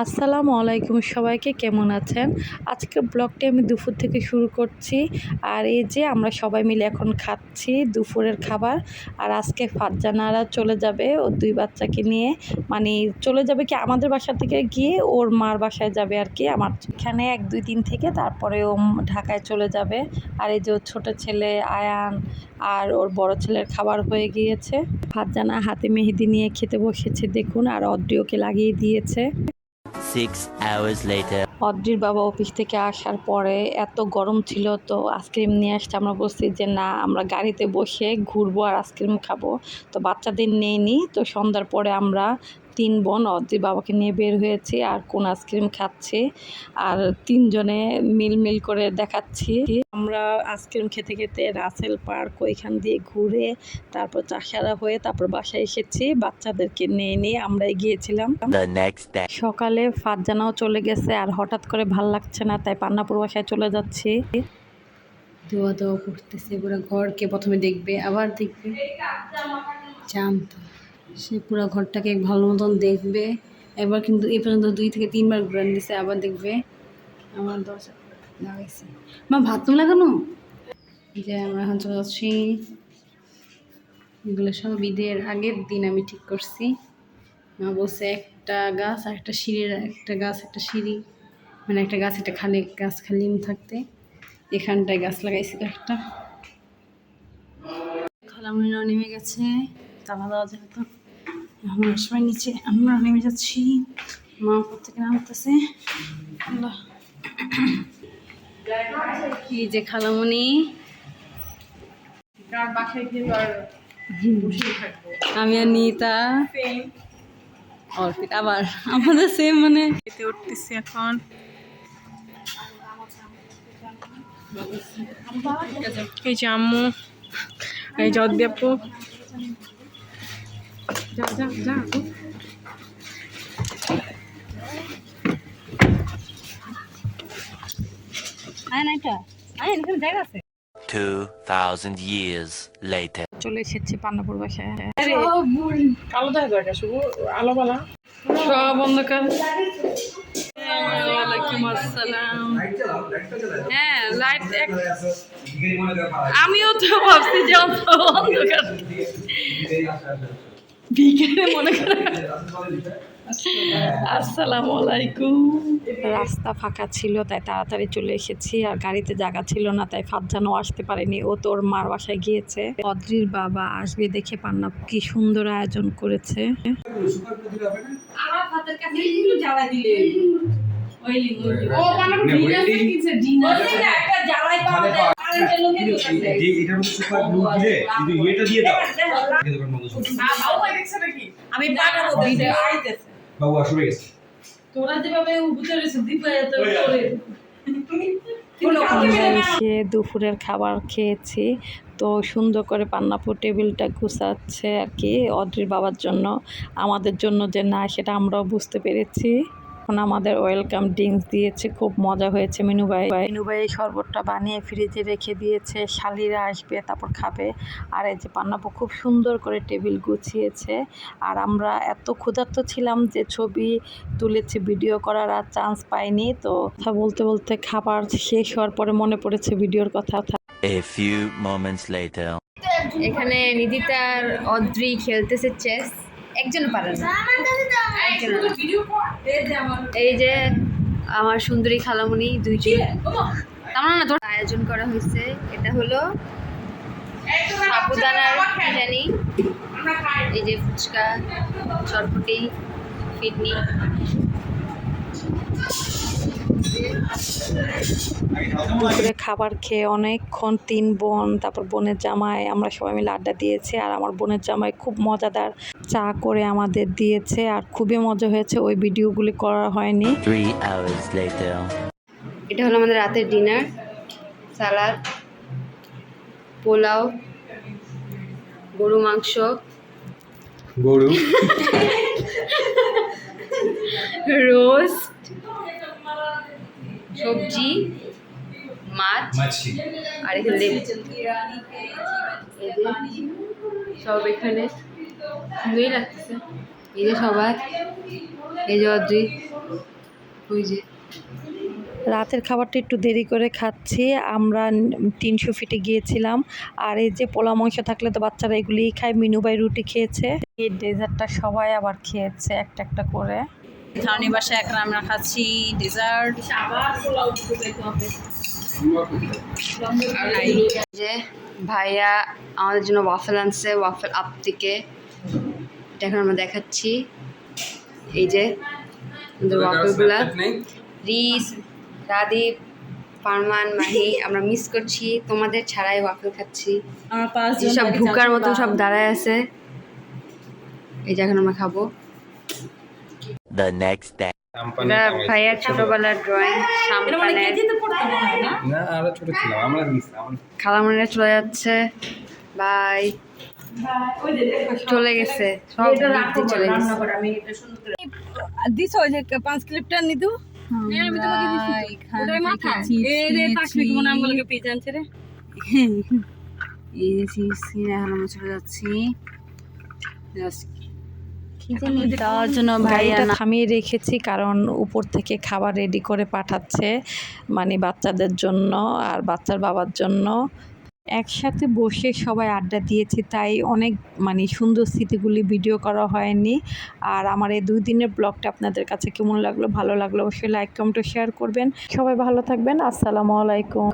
আসসালামু আলাইকুম সবাইকে, কেমন আছেন? আজকের ব্লগটি আমি দুপুর থেকে শুরু করছি। আর এই যে আমরা সবাই মিলে এখন খাচ্ছি দুপুরের খাবার। আর আজকে ফারজানারা চলে যাবে ও দুই বাচ্চাকে নিয়ে। মানে চলে যাবে কি আমাদের বাসা থেকে গিয়ে ওর মার বাসায় যাবে আর কি। আমার এখানে এক, দুই দিন থেকে তারপরে ও ঢাকায় চলে যাবে। আর এই যে ওর ছোট ছেলে আয়ান আর ওর বড় ছেলের খাবার হয়ে গিয়েছে। ফারজানা হাতে মেহেদি নিয়ে খেতে বসেছে, দেখুন। আর অদ্রিওকে লাগিয়ে দিয়েছে। Six. অদ্রির বাবা অফিস থেকে আসার পরে এত গরম ছিল, তো আইসক্রিম নিয়ে আসতে আমরা বলছি যে, না, আমরা গাড়িতে বসে ঘুরবো আর আইসক্রিম খাব তো বাচ্চাদের নিই তো সন্ধ্যার পরে আমরা তিন বোন অদ্রির বাবাকে নিয়ে বের হয়েছি আর কোন আইসক্রিম খাচ্ছি আর তিনজনে মিল মিল করে দেখাচ্ছি। আমরা আইসক্রিম খেতে খেতে রাসেল পার্ক ওইখান দিয়ে ঘুরে তারপর চাষারা হয়ে তারপর বাসায় এসেছি। বাচ্চাদেরকে নিয়ে নিয়ে আমরা গিয়েছিলাম। সকালে ফারজানাও চলে গেছে আর হঠাৎ করে ভালো লাগছে না তাই পান্নাপুর বাসায় চলে যাচ্ছি। ধোয়া ধোয়া করতেছে পুরো ঘরকে প্রথমে দেখবে আবার দেখবে। জানতো। সে পুরো ঘরটাকে ভালো মতন দেখবে। এবার কিন্তু এই পর্যন্ত দুই থেকে তিনবার ঘুরান দিছে, আবার দেখবে। আমার দরজা লাগাইছে। মা ভাত তুমি লাগানো যে আমরা এখন চলে যাচ্ছি। এগুলো সব ঈদের আগের দিন আমি ঠিক করছি। মা বলছে, একটা গাছ আর একটা সিঁড়ির, একটা গাছ, একটা সিঁড়ি। মানে একটা গাছ, একটা খালি গাছ, খালি থাকতে। এখানটায় গাছ লাগাইছি একটা। খালামুনিরাও নেমে গেছে। তালা দেওয়া যেহেতু আমরা সবাই নিচে আমরা নেমে যাচ্ছি। মা থেকে নামতেছে। এই যে খালামুনি। আমি আর নিতা। অর্পিত আবার আমাদের সেম মানে। খেতে উঠতেছি এখন। এই যে আম্মু এই যে অদ্যাপু যা যা যা আপু। আয় না এটা। আয় এখানে জায়গা আছে। Two thousand years later. চলে এসেছি পান্নাপুর বাসায়। কালো দেখা শুধু আলো সব অন্ধকার। হ্যাঁ লাইট আমিও তো ভাবছি যে অন্ধকার। বিকেলে মনে করে। আসসালামু আলাইকুম রাস্তা ফাঁকা ছিল তাই তাড়াতাড়ি চলে এসেছি আর গাড়িতে জায়গা ছিল না তাই ফাজ্জানও আসতে পারেনি। ও তোর মার বাসায় গিয়েছে। অদ্রির বাবা আসবে দেখে পান্না কি সুন্দর আয়োজন করেছে। এটার মধ্যে সুপার গ্লু দিলে কিন্তু এটা দিয়ে দাও। আগে দোকান বন্ধ ছিল। আমি পাঠাবো ভিডিও আইতেছে। বাবু আসবে গেছে। তোরা যেভাবে উঠে রয়েছে দিপা এত করে। দুপুরের খাবার খেয়েছি। তো সুন্দর করে পান্নাপুর টেবিলটা গুছাচ্ছে আর কি অদ্রির বাবার জন্য আমাদের জন্য যে না সেটা আমরাও বুঝতে পেরেছি। এখন আমাদের ওয়েলকাম ড্রিঙ্কস দিয়েছে খুব মজা হয়েছে মিনু ভাই। মিনু ভাই এই শরবতটা বানিয়ে ফ্রিজে রেখে দিয়েছে শালিরা আসবে তারপর খাবে। আর এই যে পান্নাপু খুব সুন্দর করে টেবিল গুছিয়েছে। আর আমরা এত ক্ষুধার্ত ছিলাম যে ছবি তুলেছি ভিডিও করার আর চান্স পাইনি। তো কথা বলতে বলতে খাবার শেষ হওয়ার পরে মনে পড়েছে ভিডিওর কথা। A few moments later. এখানে নিদিতার অদ্রি খেলতেছে চেস একজন পারে না। এই যে আমার সুন্দরী খালামুনি দুইজন তেমন না তোর আয়োজন করা হয়েছে। এটা হলো সাবুদানার বিরিয়ানি। জানি এই যে ফুচকা চটপটি ফিডনি দুপুরে খাবার খেয়ে অনেকক্ষণ তিন বোন তারপর বোনের জামাই আমরা সবাই মিলে আড্ডা দিয়েছি আর আমার বোনের জামাই খুব মজাদার চা করে আমাদের দিয়েছে আর খুবই মজা হয়েছে ওই ভিডিওগুলি করা হয়নি. এটা হলো আমাদের রাতের ডিনার সালাদ পোলাও গরু মাংস। গরু। রোস্ট সবজি মাছ মাছি। আর এখানে সব এখানে সুন্দরই লাগতেছে এই যে সবাই। এই যে অদ্রি ওই যে। রাতের খাবারটা একটু দেরি করে খাচ্ছি। আমরা তিনশো ফিটে গিয়েছিলাম। আর এই যে পোলা মাংস থাকলে তো বাচ্চারা এগুলিই খায়। মিনু বাই রুটি খেয়েছে। এই ডেজার্টটা সবাই আবার খেয়েছে একটা একটা করে। ধরনের বাসায় এখন আমরা খাচ্ছি ডেজার্ট যে ভাইয়া আমাদের জন্য ওয়াফেল আনছে ওয়াফেল আপ থেকে। এটা এখন আমরা দেখাচ্ছি। এই যে আমাদের ওয়াফেলগুলা রিস রাদীপ ফারমান মাহি আমরা মিস করছি। তোমাদের ছাড়াই ওয়াফেল খাচ্ছি। আমার পাঁচ সব ঢুকার মতো সব দাঁড়ায় আছে। এই যে এখন আমরা খাব। The next day. এটা ভাইয়ার ছোটবেলার ড্রয়িং সামপানের না? আরও ছোট ছিলাম আমরা খালামণিরা চলে যাচ্ছে। বাই। চলে গেছে সব চলে গেছে। দিছ ওই যে পাঁচ ক্লিপটা নিতু আমি তোমাকে দিছি ওটাই মাথা এ রে তাকবি মনে আমি বলে পেয়ে জানছে রে। এই যে সিন এখন আমরা চলে যাচ্ছি। দেওয়ার জন্য ভাইয়া গাড়িটা থামিয়ে রেখেছি কারণ উপর থেকে খাবার রেডি করে পাঠাচ্ছে মানে বাচ্চাদের জন্য আর বাচ্চার বাবার জন্য। একসাথে বসে সবাই আড্ডা দিয়েছি তাই অনেক মানে সুন্দর স্মৃতিগুলি ভিডিও করা হয়নি। আর আমার এই দুই দিনের ব্লগটা আপনাদের কাছে কেমন লাগল ভালো লাগল অবশ্যই লাইক কমেন্ট শেয়ার করবেন। সবাই ভালো থাকবেন আসসালামু আলাইকুম।